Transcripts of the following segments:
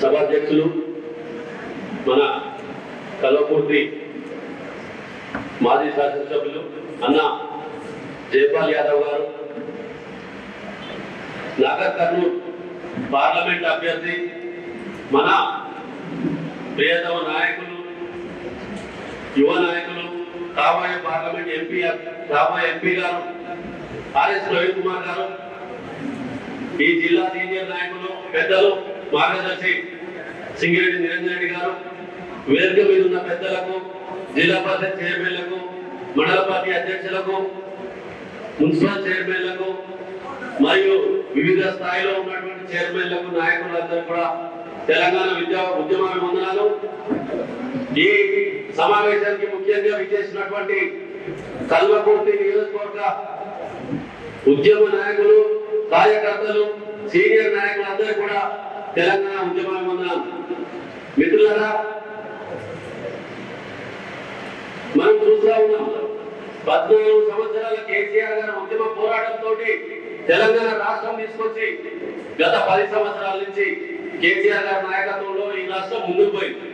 సభాధ్యక్షులు మన కలవపూర్తి మాజీ శాసనసభ్యులు అన్న జయపాల్ యాదవ్ గారు నాగర్ కర్నూలు పార్లమెంట్ అభ్యర్థి మన ప్రియతమ నాయకులు యువ నాయకులు కాబోయే పార్లమెంట్ ఎంపీ కాబోయే ఎంపీ గారు ఆర్ఎస్ రవి కుమార్ గారు ఈ జిల్లా సీనియర్ నాయకులు పెద్దలు మార్గదర్శి సింగిరెడ్డి నిరంజన్ రెడ్డి గారు వేదిక మీద ఉన్న పెద్దలకు జిల్లా పరిషత్ చైర్మన్లకు మండల పార్టీ అధ్యక్షులకు మున్సిపల్ చైర్మన్లకు మరియు వివిధ స్థాయిలో ఉన్నటువంటి చైర్మన్లకు నాయకులందరూ కూడా తెలంగాణ విద్యా ఉద్యమ వందనాలు ఈ సమావేశానికి ముఖ్యంగా విచ్చేసినటువంటి కల్వకుర్తి నియోజకవర్గ ఉద్యమ నాయకులు కార్యకర్తలు సీనియర్ నాయకులందరూ కూడా తెలంగాణ ఉద్యమ వందనాలు మిత్రులరా మనం చూస్తా ఉన్నాం పద్నాలుగు సంవత్సరాల కేసీఆర్ గారి ఉద్యమ పోరాటంతో తెలంగాణ రాష్ట్రం తీసుకొచ్చి గత పది సంవత్సరాల నుంచి కేసీఆర్ గారి నాయకత్వంలో ఈ రాష్ట్రం ముందుకు పోయింది.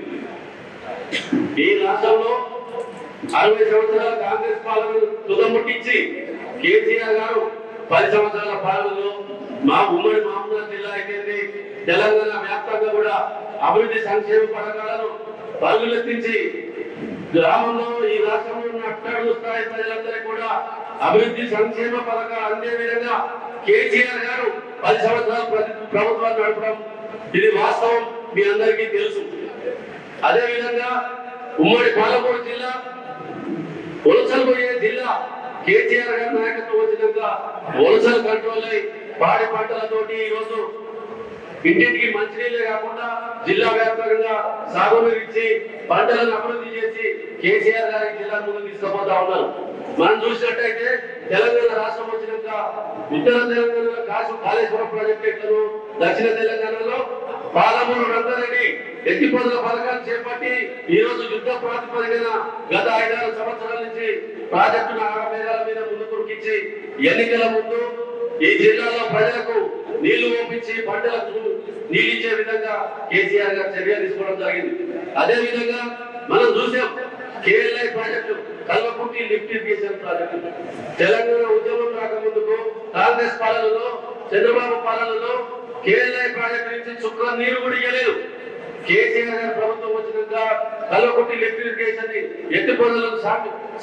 ఈ రాష్ట్రంలో అరవై సంవత్సరాల కాంగ్రెస్ పాలన తుదముట్టించి కేసీఆర్ గారు పది సంవత్సరాల పాలనలో మా ఉమ్మడి మహబూబాబాద్ తెలంగాణ వ్యాప్తంగా కూడా అభివృద్ధి సంక్షేమ పథకాలను పరుగులెత్తించి గ్రామంలో ఈ రాష్ట్రంలో ఉన్న అట్టడుగు స్థాయి ప్రజలందరికీ కూడా అభివృద్ధి సంక్షేమ పథకాలు అందే విధంగా కేసీఆర్ గారు పది సంవత్సరాలు ప్రభుత్వాలు నడపడం ఇది వాస్తవం మీ అందరికీ తెలుసు. అదే విధంగా ఉమ్మడి పాలమూరు జిల్లా వలసలు పోయే జిల్లా కేసీఆర్ గారి నాయకత్వం వచ్చినాక వలసలు కంట్రోల్ అయి పాడి పంటలతోటి ఈ రోజు ఇంటింటికి మంచినీళ్ళే కాకుండా జిల్లా వ్యాప్తంగా సాగునీరు ఇచ్చి పంటలను అభివృద్ధి చేసి కేసీఆర్ గారి జిల్లా ముందు తీసుకుపోతా ఉన్నారు మనం చూసినట్టయితే తెలంగాణ రాష్ట్రం వచ్చినాక ఉత్తర తెలంగాణలో కాసు కాళేశ్వరం ప్రాజెక్టులను దక్షిణ తెలంగాణలో పాలమూరు రంగారెడ్డి ఎత్తిపోతల పథకాలు చేపట్టి ఈ రోజు యుద్ధ ప్రాతిపదికన గత ఐదారు సంవత్సరాల నుంచి ప్రాజెక్టును ఆగమేఘాల మీద ముందు కురికించి ఎన్నికల ముందు ఈ జిల్లాలో ప్రజలకు నీళ్ళు పంపించి పంటలకు నీళ్ళు ఇచ్చే విధంగా కేసీఆర్ గారు చర్య తీసుకోవడం జరిగింది. అదే విధంగా మనం చూసాం KLI project Kalwakurthy lift irrigation project. Telangana ఉద్యమం రాకముందుకు కాంగ్రెస్ పాలనలో చంద్రబాబు పాలనలో కేఎల్ఐ ప్రాజెక్టు నుంచి చుక్క నీరు కూడా ఇవ్వలేదు కేసీఆర్ గారి ప్రభుత్వం వచ్చినాక కల్వకుర్తి లిఫ్ట్ ఇరిగేషన్ని ఎత్తిపోతలకు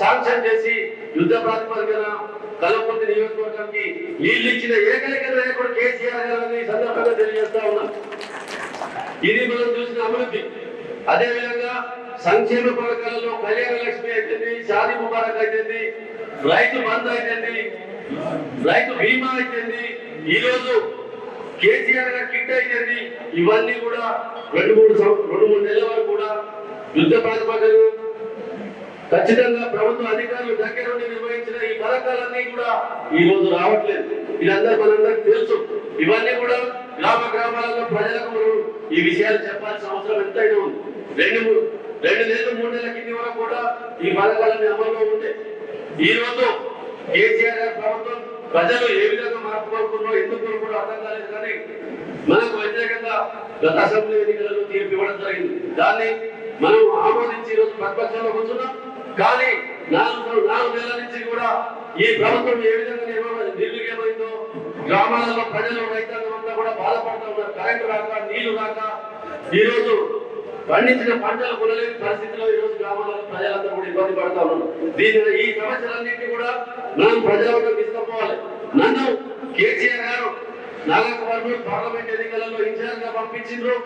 శాంక్షన్ చేసి యుద్ధ ప్రాతిపదికన కల్వకుర్తి నియోజకవర్గానికి నీళ్ళు ఇచ్చిన ఏకైక నాయకుడు కేసీఆర్ గారు అని సందర్భంగా తెలియజేస్తా ఉన్నాం. ఇది మనం చూసిన అభివృద్ధి. అదే విధంగా సంక్షేమ పథకాలలో కళ్యాణ లక్ష్మి అయితేంది షాది ముబారక్ అయితేంది రైతు బంధు అయితేంది రైతు బీమా అయితేంది ఈ రోజు కేసీఆర్ గారు కిట్ అయితేంది ఇవన్నీ కూడా రెండు మూడు రెండు మూడు నెలల వరకు కూడా యుద్ధ ప్రాతిపదికన ఖచ్చితంగా ప్రభుత్వ అధికారులు దగ్గరుండి నిర్వహించిన పథకాలన్నీ కూడా ఈ రోజు రావట్లేదు. ఇదంతా మనందరికి తెలుసు. ఇవన్నీ కూడా గ్రామ గ్రామాలలో ప్రజలకు మనం ఈ విషయాలు చెప్పాల్సిన అవసరం ఎంతైనా ఉంది. రెండు రెండు నెలలు మూడు నెలల కింది వరకు కూడా ఈ పథకాలన్నీ అమల్లో ఉంటే ఈ రోజు కేసీఆర్ గారి ప్రభుత్వం ప్రజలు ఏ విధంగా మార్పు కోరుకున్నో ఎందుకు కోరుకున్నారో అర్థం కాలేదు కానీ మనకు వ్యతిరేకంగా గత అసెంబ్లీ ఎన్నికలలో తీర్పు ఇవ్వడం జరిగింది. దాన్ని మనం ఆమోదించి ఈ రోజు ప్రతిపక్షంలో కూర్చున్నాం. కానీ నాలుగు నాలుగు నెలల నుంచి కూడా ఈ ప్రభుత్వం ఏ విధంగా నీళ్ళు నిర్వీర్యమైందో గ్రామాలలో ప్రజలు రైతాంగం అంతా కూడా బాధపడుతూ ఉన్నారు. కరెంటు రాక నీళ్ళు రాక. ఈరోజు పండించిన పంటలు కొనలేని పరిస్థితిలో ఈ రోజు గ్రామాలలో ప్రజలందరూ కూడా ఇబ్బంది పడతా ఉన్నారు. దీని ఈ సమస్యలన్నింటినీ కూడా మనం ప్రజలకు తీసుకుపోవాలి. నన్ను కేసీఆర్ గారు నాగకుమార్ పార్లమెంట్ ఎన్నికలలో ఇన్ఛార్జ్గా పంపించిండ్రు.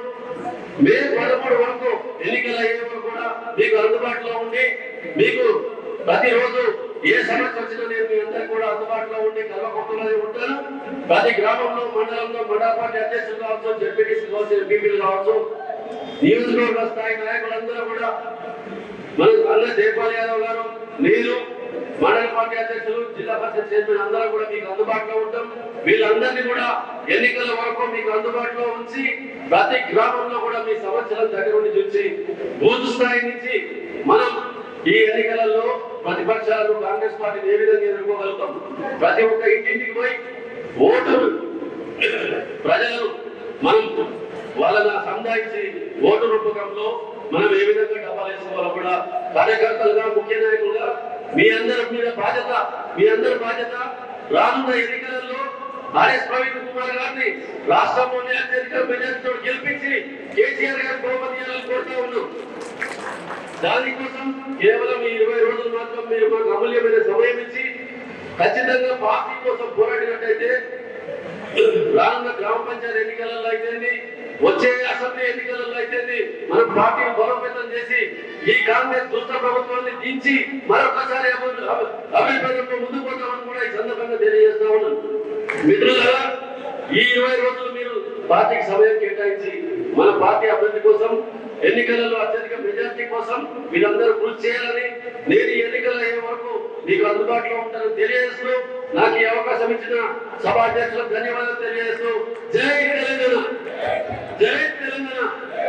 మే పదమూడు వరకు ఎన్నికల అయ్యే కూడా మీకు అందుబాటులో ఉండి మీకు ప్రతిరోజు ఏ సమస్య వచ్చినా నేను మీ అందరికీ కూడా అందుబాటులో ఉండి కలవకుంటున్నది ఉంటాను ప్రతి గ్రామంలో మండలంలో మండల పార్టీ అధ్యక్షులు కావచ్చు జడ్పీటీసీ కావచ్చు ఎంపీలు కావచ్చు నియోజకవర్గ స్థాయి నాయకులందరూ కూడా మన అన్న జయపాల్ యాదవ్ గారు నేను మండల పార్టీ అధ్యక్షులు జిల్లా పరిషత్ చైర్మన్ అందరూ కూడా మీకు అందుబాటులో ఉంటాం. వీళ్ళందరినీ కూడా ఎన్నికల వరకు మీకు అందుబాటులో ఉంచి ప్రతి గ్రామంలో కూడా మీ సమస్యలను దగ్గర ఉండి చూసి బూత్ స్థాయి నుంచి మనం ఈ ఎన్నికలలో ప్రతిపక్షాలు కాంగ్రెస్ పార్టీని ఏ విధంగా ఎదుర్కోగలుగుతాం? ప్రతి ఒక్క ఇంటింటికి పోయి ఓటు ప్రజలను మనం వాళ్ళని సముదాయించి ఓటు రూపకంలో మనం ఏ విధంగా డబ్బాలు వేసుకోవాలో కూడా కార్యకర్తలుగా ముఖ్య నాయకులుగా మీ అందరి మీద బాధ్యత మీ అందరి బాధ్యత. రానున్న ఎన్నికలలో ఆర్ఎస్ ప్రవీణ్ కుమార్ గారిని రాష్ట్రంలోనే అత్యధిక మెజార్టీతో గెలిపించి కేసీఆర్ గారి బహుమతి కోరుతా ఉన్నాం. దానికోసం కేవలం ఈ ఇరవై రోజులు మాత్రం మీరు మాకు అమూల్యమైన సమయం ఇచ్చి ఖచ్చితంగా పార్టీ కోసం పోరాడినట్టయితే రానున్న గ్రామ పంచాయతీ ఎన్నికలలో అయితేంది వచ్చే అసెంబ్లీ ఎన్నికలలో అయితేంది మనం పార్టీని బలోపేతం చేసి ఈ కాంగ్రెస్ దుష్ట ప్రభుత్వాన్ని దించి మరొకసారి అభివృద్ధి ముందుకు పోతామని కూడా ఈ సందర్భంగా తెలియజేస్తా ఉన్నాను. మిత్రులారా ఈ ఇరవై రోజులు మీరు పార్టీకి సమయం కేటాయించి మన పార్టీ అభివృద్ధి కోసం ఎన్నికలలో అత్యధిక మెజార్టీ కోసం మీరందరూ కృషి చేయాలని నేను ఎన్నికలు అయ్యే వరకు మీకు అందుబాటులో ఉంటానని తెలియజేస్తూ నాకు ఈ అవకాశం ఇచ్చిన సభాధ్యక్షులకు ధన్యవాదాలు తెలియజేస్తూ జై తెలంగాణ. జై